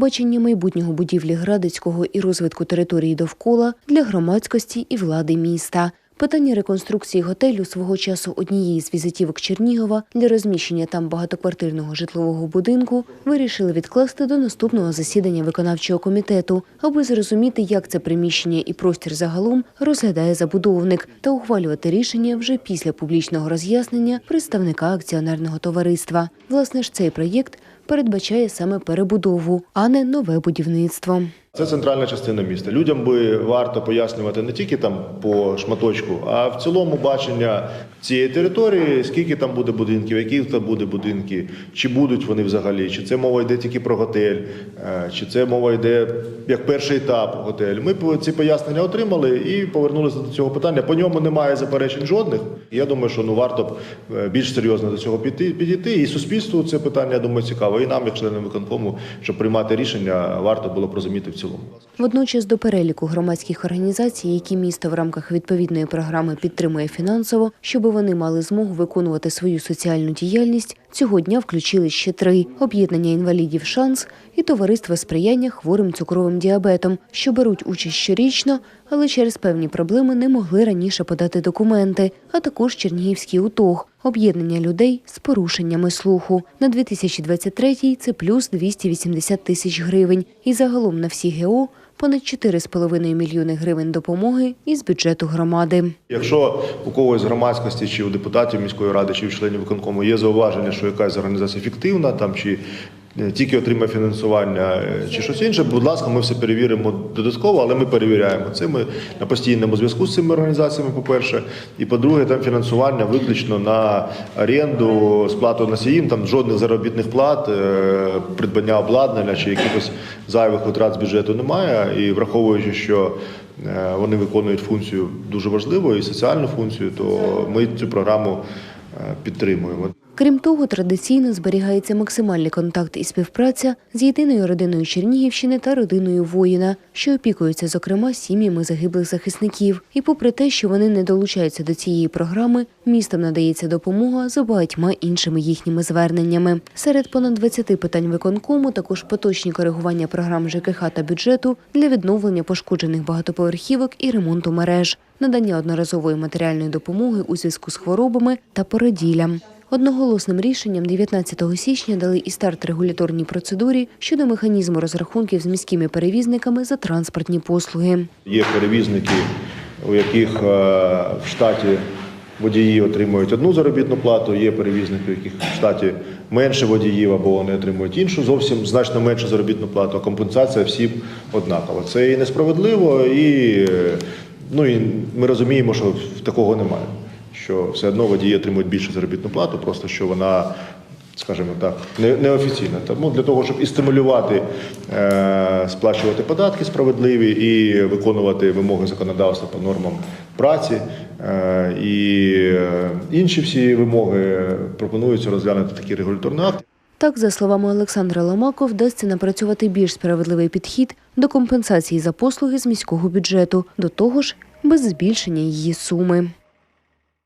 бачення майбутнього будівлі Градицького і розвитку території довкола для громадськості і влади міста. Питання реконструкції готелю свого часу однієї з візитівок Чернігова для розміщення там багатоквартирного житлового будинку вирішили відкласти до наступного засідання виконавчого комітету, аби зрозуміти, як це приміщення і простір загалом розглядає забудовник та ухвалювати рішення вже після публічного роз'яснення представника акціонерного товариства. Власне ж, цей проєкт передбачає саме перебудову, а не нове будівництво. Це центральна частина міста. Людям би варто пояснювати не тільки там по шматочку, а в цілому бачення цієї території, скільки там буде будинків, які там буде будинки, чи будуть вони взагалі, чи це мова йде тільки про готель, е, чи це мова йде як перший етап готель. Ми ці пояснення отримали і повернулися до цього питання. По ньому немає заперечень жодних. Я думаю, що ну варто б е, більш серйозно до цього підійти. І суспільству це питання, я думаю, цікаво. І нам, як членам виконкому, щоб приймати рішення, варто було б розуміти в цілому. Водночас до переліку громадських організацій, які місто в рамках відповідної програми підтримує фінансово, щоб вони мали змогу виконувати свою соціальну діяльність, цього дня включили ще три: об'єднання інвалідів Шанс і товариство сприяння хворим цукровим діабетом, що беруть участь щорічно, але через певні проблеми не могли раніше подати документи, а також Чернігівський УТОГ об'єднання людей з порушеннями слуху. На 2023 це плюс 280 тисяч гривень. І загалом на всі ГО понад 4,5 мільйони гривень допомоги із бюджету громади. Якщо у когось з громадськості чи у депутатів міської ради, чи у членів виконкому є зауваження, що якась організація фіктивна там чи тільки отримає фінансування е, чи щось інше, будь ласка, ми все перевіримо додатково, але ми перевіряємо це. Ми на постійному зв'язку з цими організаціями, по-перше, і по-друге, там фінансування виключно на оренду, сплату носіїм, там жодних заробітних плат, е, придбання обладнання чи якихось зайвих витрат з бюджету немає. І враховуючи, що е, вони виконують функцію дуже важливу і соціальну функцію, то ми цю програму е, підтримуємо. Крім того, традиційно зберігається максимальний контакт і співпраця з єдиною родиною Чернігівщини та родиною воїна, що опікуються, зокрема, сім'ями загиблих захисників. І попри те, що вони не долучаються до цієї програми, містом надається допомога за багатьма іншими їхніми зверненнями. Серед понад 20 питань виконкому також поточні коригування програм ЖКХ та бюджету для відновлення пошкоджених багатоповерхівок і ремонту мереж, надання одноразової матеріальної допомоги у зв'язку з хворобами та породіллям. Одноголосним рішенням 19 січня дали і старт регуляторній процедурі щодо механізму розрахунків з міськими перевізниками за транспортні послуги. Є перевізники, у яких е, в штаті водії отримують одну заробітну плату, є перевізники, у яких в штаті менше водіїв або вони отримують іншу, зовсім значно меншу заробітну плату, а компенсація всім однакова. Це і несправедливо, і, е, ну, і ми розуміємо, що такого немає. Що все одно водії отримують більшу заробітну плату, просто що вона скажімо так, не- неофіційно. Тому для того, щоб і стимулювати е, сплачувати податки справедливі і виконувати вимоги законодавства по нормам праці е, і е, інші всі вимоги пропонується розглянути такий регуляторний акт. Так, за словами Олександра Ломако, вдасться напрацювати більш справедливий підхід до компенсації за послуги з міського бюджету, до того ж без збільшення її суми.